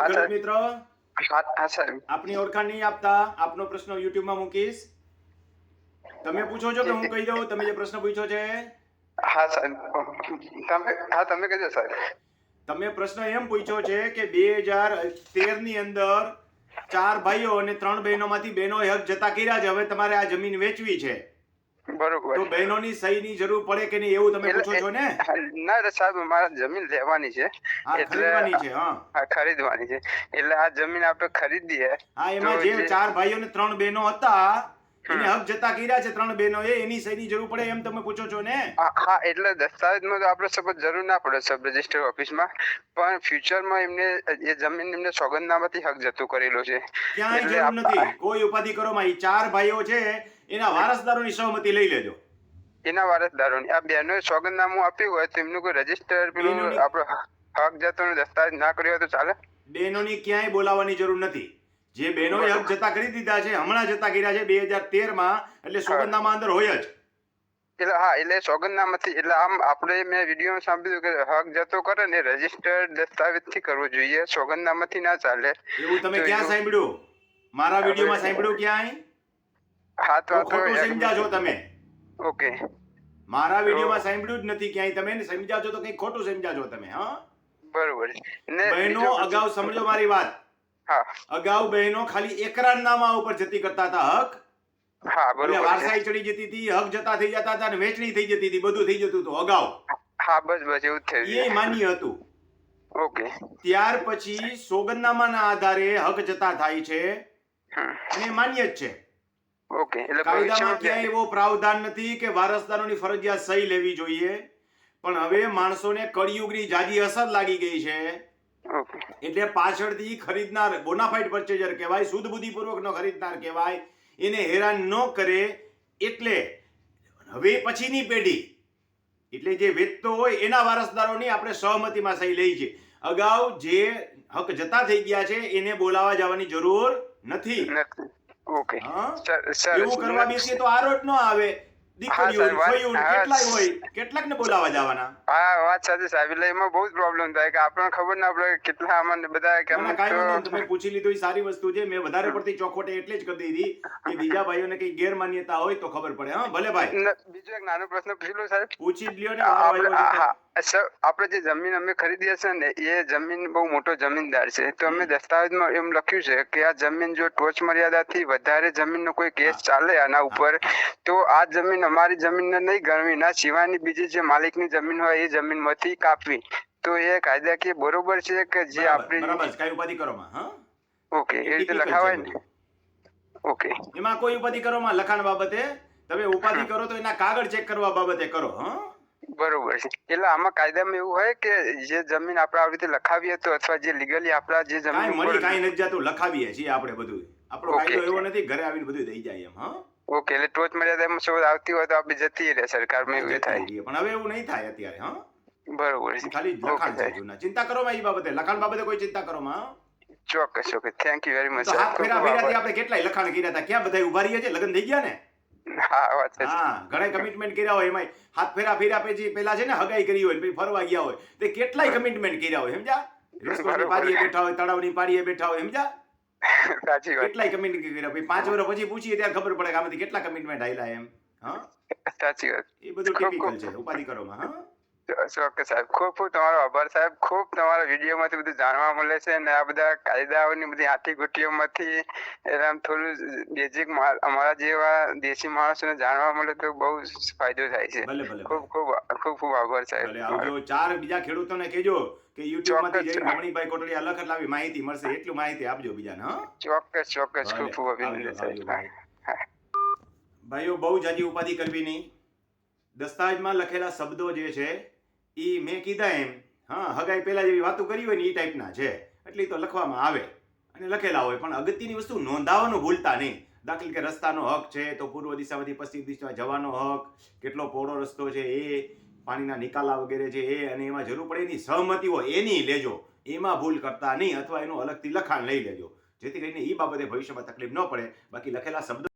ખેડૂત મિત્ર. આપની ઓળખાણ નહીં આપતા. આપનો પ્રશ્ન યુટ્યુબમાં મૂકીશ. તમે પૂછો છો કે હું કહી દઉં? તમે જે પ્રશ્ન પૂછ્યો છે. હા સાહેબ. તમે હા તમે કહેજો સાહેબ. તમે પ્રશ્ન એમ પૂછ્યો છે કે બે હજાર તેરની અંદર ચાર ભાઈઓ અને ત્રણ બહેનોમાંથી બહેનો હક જતા કર્યા છે. હવે તમારે આ જમીન વેચવી છે. બરોબર. તો બહેનોની સહીની જરૂર પડે કે નહીં એવું તમે પૂછો છો ને? ના સાહેબ મારે જમીન લેવાની છે. એટલે- ખરીદવાની છે હા. ખરીદવાની છે. એટલે આ જમીન આપણે ખરીદીએ. હા એમાં જે જે- ચાર ભાઈઓ અને ત્રણ બહેનો હતા એને હક જતા કર્યા છે ત્રણ બહેનો એ એની સહીની જરૂર પડે એમ તમે પૂછો છો ને? હા એટલે દસ્તાવેજમાં તો આપણે સપોઝ જરૂર ના પડે સબ રજિસ્ટર ઓફિસમાં. પણ ફ્યુચરમાં એમને એ જમીન એમને સોગંદનામાથી હક જતું કરેલો છે. ક્યાંય જરૂર નથી. કોઈ ઉપાધિ કરો માં ચાર ભાઈઓ છે એના વારસદારોની સહમતી લઈ લેજો. એના વારસદારોની. આ બહેનોએ સોગંદનામું આપ્યું હોય તો એમનું કોઈ રજિસ્ટર પેલું આપણો હક જતો દસ્તાવેજ ના કર્યો હોય તો ચાલે? બહેનોની ક્યાંય બોલાવવાની જરૂર નથી. જે બહેનોએ હક જતા કરી દીધા છે હમણાં જતા કર્યા છે બે હજાર તેરમાં એટલે સોગંદનામા અંદર હોય જ. એટલે હા એટલે સોગંદનામાથી એટલે આમ આપણે મેં વિડીયોમાં સાંભળ્યું કે હક જતો કરે ને રજિસ્ટર દસ્તાવેજથી કરવો જોઈએ સોગંદનામાથી ના ચાલે. એવું તમે ક્યાં સાંભળ્યું? મારા વિડીયોમાં સાંભળ્યું ક્યાંય હા તો સમજા ખોટું સમજ્યા છો તમે. ઓકે. મારા વિડીયોમાં સાંભળ્યું જ નથી ક્યાંય. તમે એને સમજ્યા છો તો કંઈક ખોટું સમજ્યા છો તમે હા? બરોબર. બહેનો અગાઉ સમજો મારી વાત. અગાઉ બહેનો ખાલી એકરારનામા ઉપર જતી કરતા હતા હક? હા બરોબર વારસાઈ ચડી જતી હતી હક જતા થઈ જતા હતા અને વેચણી થઈ જતી હતી બધું થઈ જતું હતું અગાઉ. હા બસ બસ એવું થયું એ માન્ય હતું. ઓકે. ત્યાર પછી સોગંદનામાના આધારે હક જતા થાય છે. અને એ માન્ય જ છે. ઓકે એટલે કાયદામાં ક્યાંય એવો પ્રાવધાન નથી કે વારસદારોની ફરજિયાત સહી લેવી જોઈએ. પણ હવે માણસોને કળિયુગની જાજી અસર લાગી ગઈ છે. એટલે પાછળથી ખરીદનાર બોનાફાઇડ પરચેજર કહેવાય શુદ્ધ બુદ્ધિપૂર્વકનો ખરીદનાર કહેવાય એને હેરાન ન કરે એટલે હવે પછીની પેઢી એટલે જે વેચતો હોય એના વારસદારોની આપણે સહમતિમાં સહી લઈ છે. અગાઉ જે હક જતા થઈ ગયા છે એને બોલાવા જવાની જરૂર નથી. ઓકે એવું કરવા બેસીએ તો આરોટ ન આવે. પૂછી લીધું એ સારી વસ્તુ છે. મેં વધારે પડતી ચોખવટે એટલે જ કરી દીધી કે બીજા ભાઈઓને કઈ ગેરમાન્યતા હોય તો ખબર પડે હા ભલે ભાઈ. બીજો એક નાનો પ્રશ્ન પૂછી લ્યો ને સર આપણે જે જમીન અમે ખરીદી છે ને એ જમીન બહુ મોટો જમીનદાર છે. તો અમે દસ્તાવેજમાં એમ લખ્યું છે કે આ જમીન જો ટોચ મર્યાદાથી વધારે જમીનનો કોઈ કેસ ચાલે આના ઉપર તો આ જમીન અમારી જમીનને નહીં ગણવી. ના સિવાયની બીજી જે માલિકની જમીન હોય એ જમીનમાંથી કાપવી. તો એ કાયદાકીય બરોબર છે કે જે આપણી ઓકે એ રીતે લખાવાય ને? ઓકે. એમાં કોઈ ઉપાધિ કરો લખાણ બાબતે? તમે ઉપાધિ કરો તો એના કાગળ ચેક કરવા બાબતે કરો હા? બરોબર છે. એટલે આમાં કાયદામાં એવું હોય કે જે જમીન આપણે આવી રીતે લખાવીએ તો અથવા જે લીગલી આપણા જે જમીન મળી કાંઈ નથી જતું લખાવીએ છીએ આપણે બધું આપણો કાયદો એવો નથી ઘરે આવીને બધું થઈ જાય એમ હા? ઓકે એટલે ટોચ મર્યાદામાં શોધ આવતી હોય તો આપણે જતી રહે સરકારમાં એવું થાય. પણ હવે એવું નહીં થાય અત્યારે હા? બરોબર છે. ખાલી લખાણ છે જૂના. ચિંતા કરો માં એ બાબતે લખાણ બાબતે કોઈ ચિંતા કરો માં ચોક્કસ okay thank you very much ફેરા ફેરાથી આપણે કેટલાય લખાણ કર્યા હતા? ક્યાં બધા ઊભા રહીએ છે? લગ્ન થઈ ગયા ને? હા ઘણા કમિટમેન્ટ કર્યા હોય એમાં હાથ ફેરા ફેરા પછી પેલા છે ને હગાઈ કરી હોય પછી ફરવા ગયા હોય. તે કેટલાય કમિટમેન્ટ કર્યા હોય સમજા બરોબર. પારીએ બેઠા હોય તળાવની પારીએ બેઠા હોય સમજા સાચી વાત. કેટલાય કમિટમેન્ટ કર્યા? પછી પાંચ વર્ષ પછી પૂછીએ ત્યાં ખબર પડે કે આમાંથી કેટલા કમિટમેન્ટ આયલા એમ હા? સાચી વાત. એ બધું ટિપિકલ છે ઉપાધિ કરોમાં હા? ચોક્કસ સાહેબ ખૂબ ખૂબ તમારો આભાર સાહેબ. ખૂબ તમારા વિડીયોમાંથી બધું જાણવા મળે છે અને આ બધા કાયદાઓની બધી આથી ગુટીઓમાંથી એટલે થોડું બેઝિક અમારા જેવા દેશી માણસોને જાણવા મળે તો બહુ ફાયદો થાય છે. ખૂબ ખૂબ ખૂબ ખૂબ આભાર સાહેબ. ચાર બીજા ખેડૂતોને કહેજો કે યુટ્યુબમાંથી ચોક્કસ. જઈને રમણીકભાઈ કોટડિયા લખત લાવી માહિતી મળશે એટલું માહિતી આપજો બીજાને હા? ચોક્કસ ચોક્કસ. ખૂબ ખૂબ અભિનંદન સાહેબ. ભાઈઓ બહુ જાજી ઉપાધિ કરવી નહીં. દસ્તાવેજમાં લખેલા શબ્દો જે છે એ મેં કીધા એમ, હા, હગાઈ પહેલા જેવી વાતો કરી હોય ને એ ટાઈપના છે. એટલે તો લખવામાં આવે અને લખેલા હોય, પણ અગત્યની વસ્તુ નોંધાવાનું ભૂલતા નહીં. દાખલ કે રસ્તાનો હક છે તો પૂર્વ દિશામાંથી પશ્ચિમ દિશામાં જવાનો હક, કેટલો પહોળો રસ્તો છે એ, પાણીના નિકાલા વગેરે છે એ, અને એમાં જરૂર પડે એની સહમતિ હોય એની લેજો. એમાં ભૂલ કરતા નહીં અથવા એનું અલગથી લખાણ લઈ લેજો. જેથી કરીને એ બાબતે ભવિષ્યમાં તકલીફ ન પડે. બાકી લખેલા શબ્દો